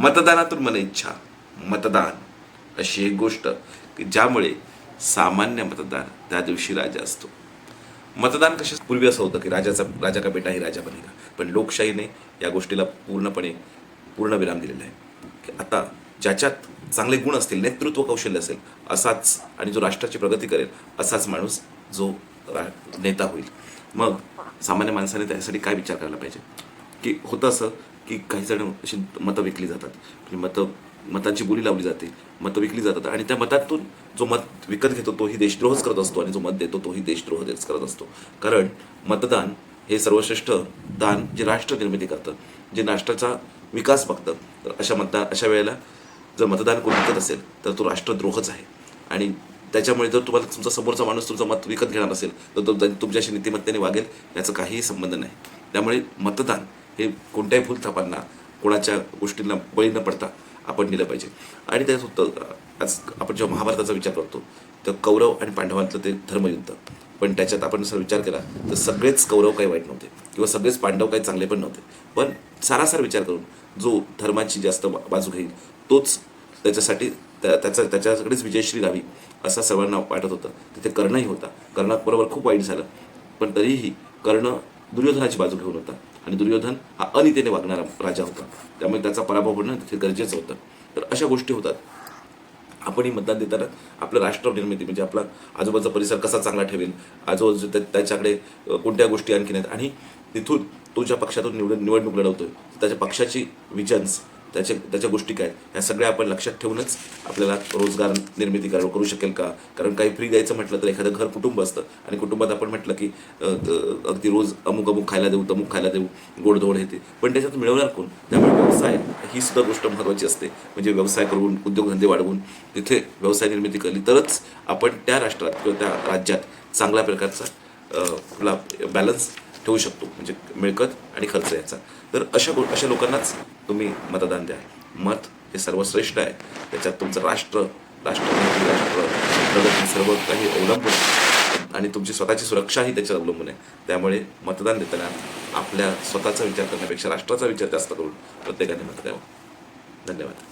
मतदानातून मन इच्छा. मतदान अशी एक गोष्ट की ज्यामुळे सामान्य मतदार त्या दिवशी राजा असतो. मतदान कशा पूर्वी असं होतं की राजाचा राजा का बेटा ही राजा बनेगा. पण लोकशाहीने या गोष्टीला पूर्णपणे पूर्ण विराम दिलेला आहे. की आता ज्याच्यात चांगले गुण असतील नेतृत्व कौशल्य असेल असाच आणि जो राष्ट्राची प्रगती करेल असाच माणूस जो रा नेता होईल. मग सामान्य माणसाने त्यासाठी काय विचार करायला पाहिजे? की होतं असं की काही जण अशी मतं विकली जातात. म्हणजे मतं मतांची बोली लावली जाते मतं विकली जातात आणि त्या मतातून जो मत विकत घेतो तोही देशद्रोहच करत असतो आणि जो मत देतो तोही देशद्रोह करत असतो. कारण मतदान हे सर्वश्रेष्ठ दान जे राष्ट्र निर्मिती करतं. जे राष्ट्राचा विकास बघतं. तर अशा मतदान अशा वेळेला जर मतदान कोण विकत असेल तर तो राष्ट्रद्रोहच आहे. आणि त्याच्यामुळे जर तुम्हाला तुमचा समोरचा माणूस तुमचं मत विकत घेणार असेल तर तो तुमच्याशी नीतिमत्तेने वागेल याचा काहीही संबंध नाही. त्यामुळे मतदान हे कोणत्याही भूलथापांना कोणाच्या गोष्टींना बळी न पडता आपण दिलं पाहिजे. आणि त्यात होतं आज आपण जेव्हा महाभारताचा विचार करतो तर कौरव आणि पांडवांतलं ते धर्मयुद्ध पण त्याच्यात आपण जर विचार केला तर सगळेच कौरव काही वाईट नव्हते किंवा सगळेच पांडव काही चांगले पण नव्हते. पण सारासार विचार करून जो धर्माची जास्त बा- बाजू घेईल तोच त्याच्यासाठी त्या त्याचा त्याच्याकडेच विजयश्री राहावी असा सर्वांना वाटत होतं. तिथे कर्णही होता. कर्णाबरोबर खूप वाईट झालं. पण तरीही कर्ण दुर्योधनाची बाजू घेऊन होता. आणि दुर्योधन हा अनितेने वागणारा राजा होता. त्यामुळे त्याचा पराभव होणं तिथे गरजेचं होतं. तर अशा गोष्टी होतात. आपणही मतदान देताना आपलं राष्ट्र निर्मिती म्हणजे आपला आजूबाजूचा परिसर कसा चांगला ठेवेल आजूबाजू त्या- त्याच्याकडे कोणत्या गोष्टी आणखीन आहेत? आणि तिथून तो ज्या पक्षातून निवड निवडणूक लढवतोय त्याच्या पक्षाची विजन्स त्याच्या त्याच्या गोष्टी काय ह्या सगळ्या आपण लक्षात ठेवूनच आपल्याला रोजगार निर्मिती करू करू शकेल का? कारण काही फ्री द्यायचं म्हटलं तर एखादं घर कुटुंब असतं. आणि कुटुंबात आपण म्हटलं की अगदी रोज अमुक अमुक खायला देऊ तमुक खायला देऊ गोडधोड हे ते. पण त्याच्यात मिळवणार कोण? त्यामुळे व्यवसाय ही सुद्धा गोष्ट महत्त्वाची असते. म्हणजे व्यवसाय करून उद्योगधंदे वाढवून तिथे व्यवसाय निर्मिती केली तरच आपण त्या राष्ट्रात किंवा त्या राज्यात चांगल्या प्रकारचा आपला बॅलन्स ठेवू शकतो म्हणजे मिळकत आणि खर्च याचा. तर अशा गो अशा लोकांनाच तुम्ही मतदान द्या. मत हे सर्वश्रेष्ठ आहे. त्याच्यात तुमचं राष्ट्र राष्ट्र राष्ट्र प्रगती सर्व काही अवलंबून आणि तुमची स्वतःची सुरक्षाही त्याच्यावर अवलंबून आहे. त्यामुळे मतदान देताना आपल्या स्वतःचा विचार करण्यापेक्षा राष्ट्राचा विचार जास्त करून प्रत्येकाने मत द्यावं. धन्यवाद.